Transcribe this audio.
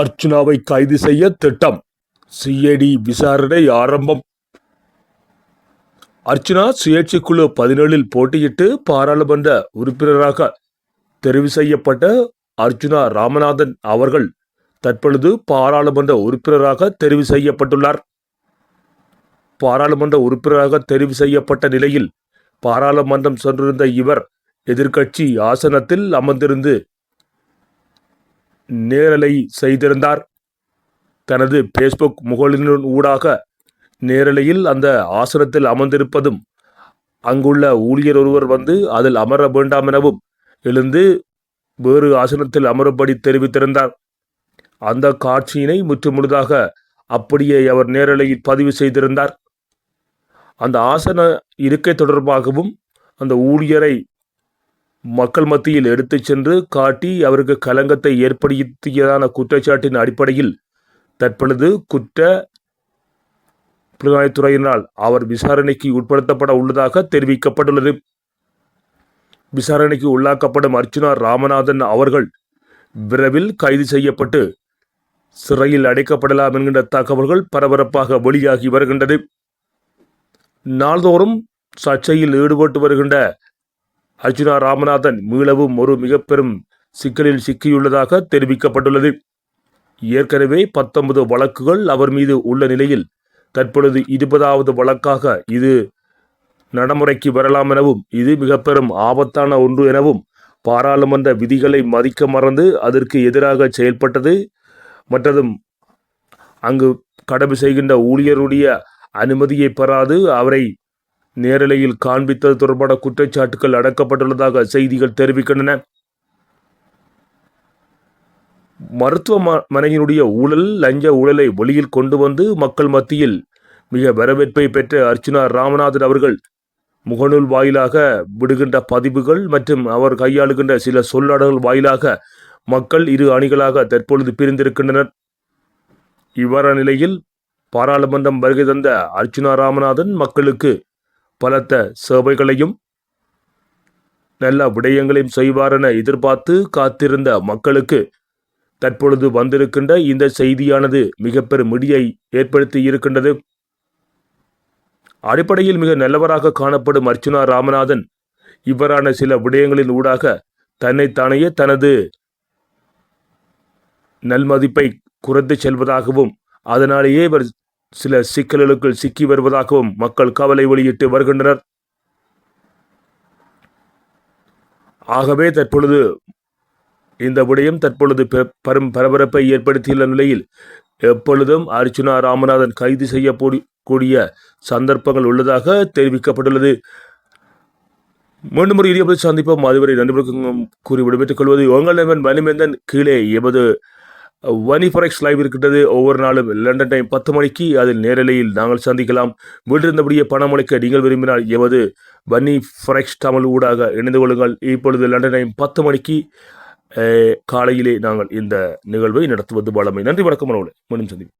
அர்ச்சுனாவை கைது செய்ய திட்டம். சிஐடி விசாரணை ஆரம்பம். அர்ச்சுனா சுயேட்சைக்குழு பதினேழில் போட்டியிட்டு பாராளுமன்ற உறுப்பினராக தெரிவு செய்யப்பட்ட அர்ச்சுனா ராமநாதன் அவர்கள் தற்பொழுது பாராளுமன்ற உறுப்பினராக தெரிவு செய்யப்பட்டுள்ளார். பாராளுமன்ற உறுப்பினராக தெரிவு செய்யப்பட்ட நிலையில் பாராளுமன்றம் சென்றிருந்த இவர் எதிர்க்கட்சி ஆசனத்தில் அமர்ந்திருந்து நேரலை செய்திருந்தார். தனது பேஸ்புக் முகலின் ஊடாக நேரலையில் அந்த ஆசனத்தில் அமர்ந்திருப்பதும் அங்குள்ள ஊழியர் ஒருவர் வந்து அதில் அமர வேண்டாம் எனவும் எழுந்து வேறு ஆசனத்தில் அமரும்படி தெரிவித்திருந்தார். அந்த காட்சியினை முற்றுமுழுதாக அப்படியே அவர் நேரலையில் பதிவு செய்திருந்தார். அந்த ஆசன இருக்கை தொடர்பாகவும் அந்த ஊழியரை மக்கள் மத்தியில் எடுத்துச் சென்று காட்டி அவருக்கு கலங்கத்தை ஏற்படுத்தியதான குற்றச்சாட்டின் அடிப்படையில் தற்பொழுது குற்ற புலனாய்த்துறையினால் அவர் விசாரணைக்கு உட்படுத்தப்பட உள்ளதாக தெரிவிக்கப்பட்டுள்ளது. விசாரணைக்கு உள்ளாக்கப்படும் அர்ச்சுனா ராமநாதன் அவர்கள் விரைவில் கைது செய்யப்பட்டு சிறையில் அடைக்கப்படலாம் என்கின்ற தகவல்கள் பரபரப்பாக வெளியாகி வருகின்றது. நாள்தோறும் சர்ச்சையில் ஈடுபட்டு வருகின்ற அர்ஜுனா ராமநாதன் மீளவும் ஒரு மிக பெரும் சிக்கலில் சிக்கியுள்ளதாக தெரிவிக்கப்பட்டுள்ளது. ஏற்கனவே பத்தொன்பது வழக்குகள் அவர் மீது உள்ள நிலையில் தற்பொழுது இருபதாவது வழக்காக இது நடைமுறைக்கு வரலாம் எனவும் இது மிக பெரும் ஆபத்தான ஒன்று எனவும் பாராளுமன்ற விதிகளை மதிக்க மறந்து அதற்கு எதிராக செயல்பட்டது. மற்றதும் அங்கு கடமை செய்கின்ற ஊழியருடைய அனுமதியை பெறாது அவரை நேரலையில் காண்பித்தது தொடர்பான குற்றச்சாட்டுகள் அடக்கப்பட்டுள்ளதாக செய்திகள் தெரிவிக்கின்றன. மருத்துவமனையினுடைய ஊழல் லஞ்ச ஊழலை வெளியில் கொண்டு வந்து மக்கள் மத்தியில் மிக வரவேற்பை பெற்ற அர்ச்சுனா ராமநாதன் அவர்கள் முகநூல் வாயிலாக விடுகின்ற பதிவுகள் மற்றும் அவர் கையாளுகின்ற சில சொல்லாடல்கள் வாயிலாக மக்கள் இரு அணிகளாக தற்பொழுது பிரிந்திருக்கின்றனர். இவ்வாறான நிலையில் பாராளுமன்றம் வருகை தந்த அர்ச்சுனா ராமநாதன் மக்களுக்கு பலத்த சேவைகளையும் நல்ல விடயங்களையும் செய்வாரென எதிர்பார்த்து காத்திருந்த மக்களுக்கு தற்பொழுது வந்திருக்கின்ற இந்த செய்தியானது மிக பெரும் முடியை ஏற்படுத்தி இருக்கின்றது. அடிப்படையில் மிக நல்லவராக காணப்படும் அர்ச்சுனா ராமநாதன் இவ்வாறான சில விடயங்களின் ஊடாக தன்னைத்தானே தனது நல்மதிப்பை குறைத்து செல்வதாகவும் அதனாலேயே இவர் சில சிக்கல்களுக்குள் சிக்கி வருவதாகவும் மக்கள் கவலை வெளியிட்டு வருகின்றனர். ஆகவே தற்பொழுது இந்த விடயம் தற்பொழுது பெரும் பரபரப்பை ஏற்படுத்தியுள்ள நிலையில் எப்பொழுதும் அர்ச்சுனா ராமநாதன் கைது செய்ய கூடிய சந்தர்ப்பங்கள் உள்ளதாக தெரிவிக்கப்பட்டுள்ளது. மீண்டும் ஒரு இடியப்பை சந்திப்போம். அதுவரை நண்பர்களுக்கும் கூறி விடுபெற்றுக் கொள்வது உங்கள் நண்பன் மணிமேந்தன் கீழே எமது வனி ஃபரெக்ஸ் லைவ் இருக்கின்றது. ஒவ்வொரு நாளும் லண்டன் டைம் பத்து மணிக்கு அதில் நேரலையில் நாங்கள் சந்திக்கலாம். வீட்டிருந்தபடியே பணம் அளிக்க நீங்கள் விரும்பினால் எமது வன்னி ஃபரெக்ஸ் தமிழ் ஊடாக இணைந்து கொள்ளுங்கள். இப்பொழுது லண்டன் டைம் பத்து மணிக்கு காலையிலே நாங்கள் இந்த நிகழ்வை நடத்துவது வளமை நன்றி வணக்கம் மீண்டும் சந்திப்போம்.